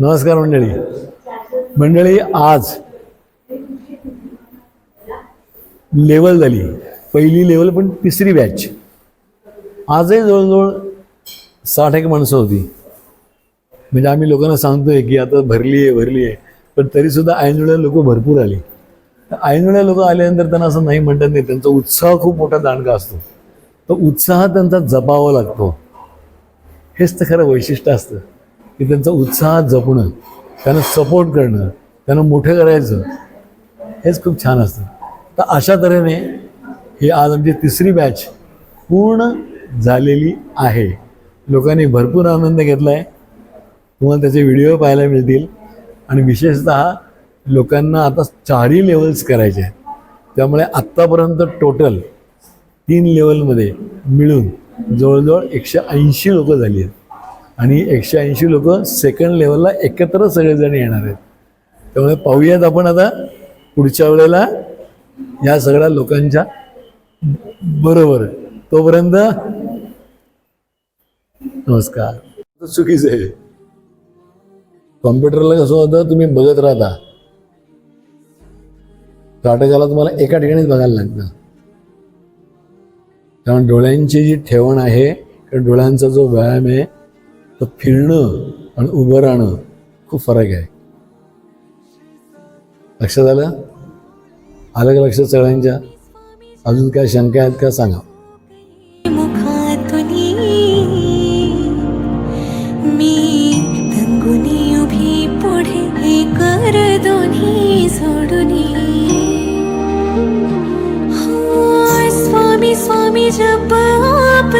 नमस्कार मंडळी. मंडळी आज लेवल झाली. पहिली लेवल पण तिसरी बॅच आजही जवळजवळ साठ एक माणसं होती. म्हणजे आम्ही लोकांना सांगतोय की आता भरली आहे भरली आहे. पण तरीसुद्धा ऐनवेळ्या लोक भरपूर आली. ऐनवेळ्या लोक आल्यानंतर त्यांना असं नाही म्हणतात नाही त्यांचा उत्साह खूप मोठा दांडगा असतो. तो उत्साह त्यांचा जपावा लागतो. हेच तर खरं वैशिष्ट्य असतं. की त्यांचा उत्साह जपणं त्यांना सपोर्ट करणं त्यांना मोठं करायचं हेच खूप छान असतं. तर अशा तऱ्हेने ही आज आमची तिसरी बॅच पूर्ण झालेली आहे. लोकांनी भरपूर आनंद घेतला आहे तुम्हाला त्याचे व्हिडिओ पाहायला मिळतील. आणि विशेषतः लोकांना आता चारही लेवल्स करायचे आहेत. त्यामुळे आत्तापर्यंत टोटल तीन लेवलमध्ये मिळून जवळजवळ एकशे ऐंशी लोकं झाली आहेत. आणि एकशे ऐंशी लोक सेकंड लेवलला एकत्र सगळेजण येणार आहेत. त्यामुळे पाहूयात आपण आता पुढच्या वेळेला या सगळ्या लोकांच्या बरोबर. तोपर्यंत नमस्कार. चुकीचं आहे. कॉम्प्युटरला कसं होतं तुम्ही बघत राहता. नाटकाला तुम्हाला एका ठिकाणीच बघायला लागतं. त्यामुळे डोळ्यांची जी ठेवण आहे डोळ्यांचा जो व्यायाम आहे तर फिरणं आणि उभं राहणं खूप फरक आहे. लक्षात आलं? आलं का लक्षात सगळ्यांच्या? अजून काय शंका आहेत का सांगा. मी उभी स्वामी स्वामी जप आप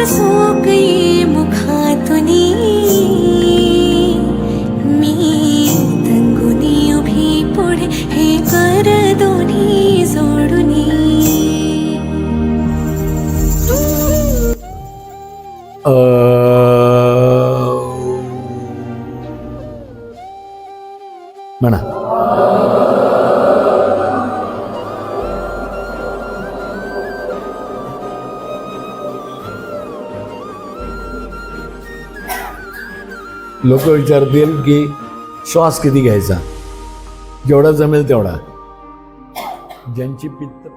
म्हणा. लोक विचारतील की श्वास किती घ्यायचा? जेवढा जमेल तेवढा. ज्यांची पित्त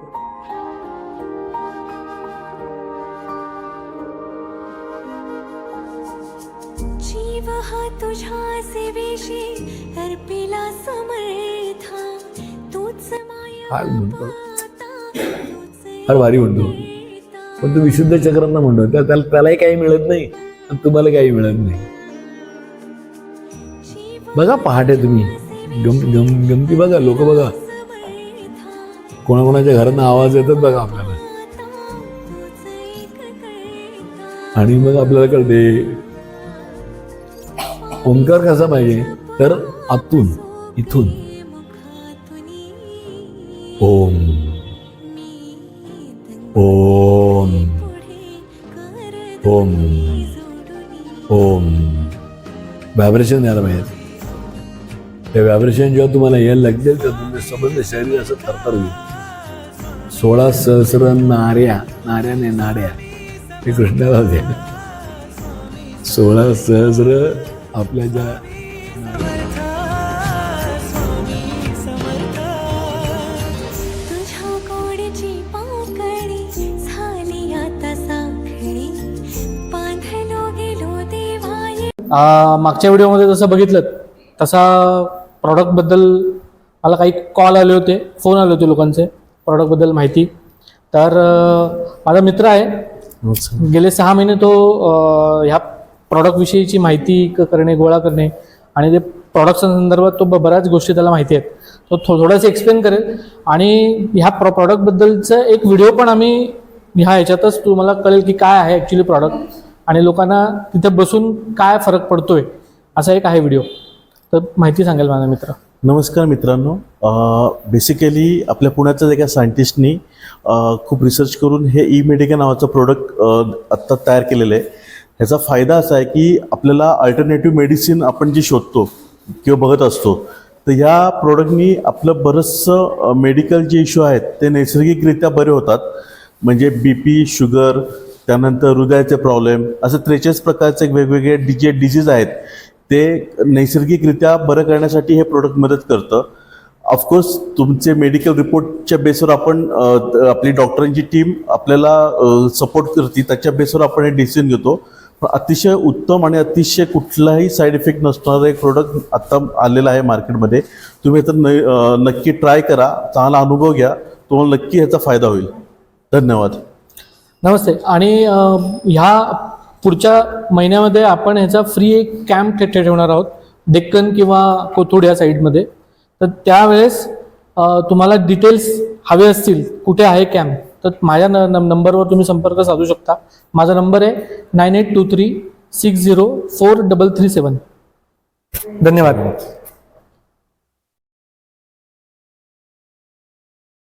सेवेशी अर्पिला समर्था तूच माया काय म्हणतो? पाता, तूच फार भारी म्हणतो. पण तो विशुद्ध चक्रांना म्हणतो त्या त्याला त्यालाही काही मिळत नाही आणि तुम्हाला काही मिळत नाही. बघा पहाटे तुम्ही. गम गम गमती बघा लोक बघा. कोणाकोणाच्या घरांना आवाज येतात बघा आपल्याला. आणि मग आपल्याला कळते ओंकार कसा पाहिजे? तर आतून इथून. ओम. ओम. ओम. ओम. व्हायब्रेशन यायला पाहिजे. हे व्हायब्रेशन जेव्हा तुम्हाला यायला लागतील तर तुमचे संबंध शरीर असं थरथर होईल सोळा सहस्र नाऱ्या नाऱ्याने नाड्या हे कृष्णाला होते. सोळा सहस्र आपल्या ज्या मागच्या व्हिडिओमध्ये जसं बघितलं तसा प्रॉडक्टबद्दल मला काही कॉल आले होते फोन आले होते लोकांचे प्रॉडक्टबद्दल माहिती. तर माझा मित्र आहे. गेले सहा महिने तो ह्या प्रॉडक्टविषयीची माहिती क- करणे गोळा करणे आणि ते प्रॉडक्टच्या संदर्भात तो बऱ्याच गोष्टी त्याला माहिती आहेत. तो थो थोडंसं एक्सप्लेन करेल. आणि ह्या प्रॉ प्रॉडक्टबद्दलचं एक व्हिडिओ पण आम्ही ह्या ह्याच्यातच तुम्हाला कळेल की काय आहे ॲक्च्युली प्रॉडक्ट आणि लोकांना तिथे बसून काय फरक पडतोय असा एक आहे व्हिडिओ तर माहिती सांगेल माझा मित्र. नमस्कार मित्रांनो. बेसिकली आपल्या पुण्याच्याच एका सायंटिस्टनी खूप रिसर्च करून हे ई मेडिका नावाचं प्रोडक्ट आत्ता तयार केलेलं आहे. ह्याचा फायदा असा आहे की आपल्याला अल्टरनेटिव्ह मेडिसिन आपण जी शोधतो किंवा बघत असतो तर ह्या प्रोडक्टनी आपलं बरंचसं मेडिकल जे इश्यू आहेत ते नैसर्गिकरित्या बरे होतात. म्हणजे बी पी शुगर त्यानंतर हृदयाचे प्रॉब्लेम असं त्रेचाळीस प्रकारचे वेगवेगळे डि जे डिझीज आहेत ते नैसर्गिकरित्या बरं करण्यासाठी हे प्रोडक्ट मदत करतं. ऑफकोर्स तुमचे मेडिकल रिपोर्टच्या बेसवर आपण आपली डॉक्टरांची टीम आपल्याला सपोर्ट करते त्याच्या बेसवर आपण हे डिसिजन घेतो. अतिशय उत्तम आणि अतिशय कुठलाही साईड इफेक्ट नसणारं एक प्रोडक्ट आत्ता आलेलं आहे मार्केटमध्ये तुम्ही आता न नक्की ट्राय करा. चांगला अनुभव घ्या. तुम्हाला नक्की ह्याचा फायदा होईल. धन्यवाद. नमस्ते. आणि ह्या पुढच्या महिन्यामध्ये आपण ह्याचा फ्री एक कॅम्प ठे ठेवणार आहोत. डेक्कन किंवा कोथरूड या साईडमध्ये तर त्यावेळेस तुम्हाला डिटेल्स हवे असतील कुठे आहे कॅम्प तर माझ्या न नंबरवर तुम्ही संपर्क साधू शकता. माझा नंबर आहे nine eight two three six zero four double three seven. धन्यवाद.